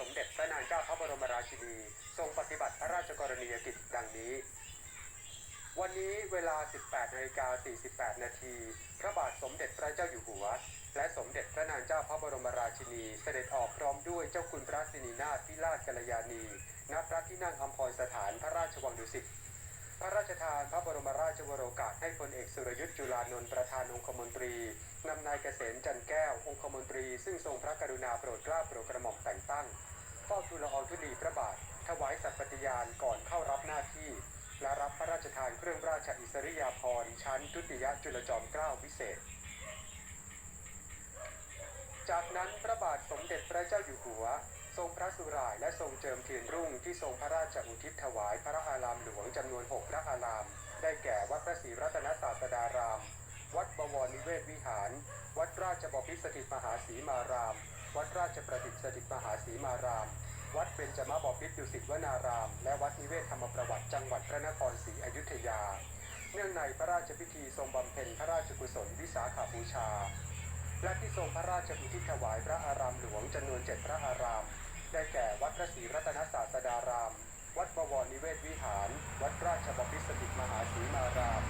สมเด็จพระนางเจ้าพระบรมราชินี ทรงปฏิบัติพระราชกรณียกิจดังนี้ วันนี้เวลา 18นาฬิกา48 นาที พระบาทสมเด็จพระเจ้าอยู่หัว และสมเด็จพระนางเจ้าพระบรมราชินี เสด็จออกพร้อมด้วยเจ้าคุณพระสินีนาถพิราชกัลยาณี ณ พระที่นั่งอัมพรสถานพระราชวังดุสิต พระราชทานพระบรมราชวโรกาสให้พลเอกสุรยุทธ์จุลานนท์ประธานองคมนตรีนำนายเกษมจันแก้วองคมนตรี ซึ่งทรงพระกรุณาโปรดเกล้าโปรดกระหม่อมแต่งตั้งเฝ้าทูลอองธุลีพระบาท ถวายสัตย์ปฏิญาณก่อนเข้ารับหน้าที่ และรับพระราชทานเครื่องราชอิสริยาภรณ์ชั้นทุติยจุลจอมเกล้าวิเศษ จากนั้นพระบาทสมเด็จพระเจ้าอยู่หัวายและทรงเจิมเทียนรุ่งที่ทรงพระราชอุทิศถวายพระอารามหลวงจำนวน 6 พระอาราม ได้แก่วัดพระศรีรัตนศาสดาราม วัดบวรนิเวศวิหาร วัดราชบพิตรสถิตมหาศรีมาราม วัดราชประดิษฐ์สถิตมหาศรีมาราม วัดเบญจมบพิตรดุสิตวนาราม และวัดนิเวศธรรมประวัติจังหวัดพระนครศรีอยุธยา เนื่องในพระราชพิธีทรงบำเพ็ญพระราชกุศลวิสาขบูชาและที่ทรงพระราชอุทิศถวายพระอารามหลวงจำนวนเจ็ดพระอาราม ได้แก่วัดพระศรีรัตนศาสดาราม วัดบวรนิเวศวิหาร วัดราชบพิษสถิตมหาศรีมาราม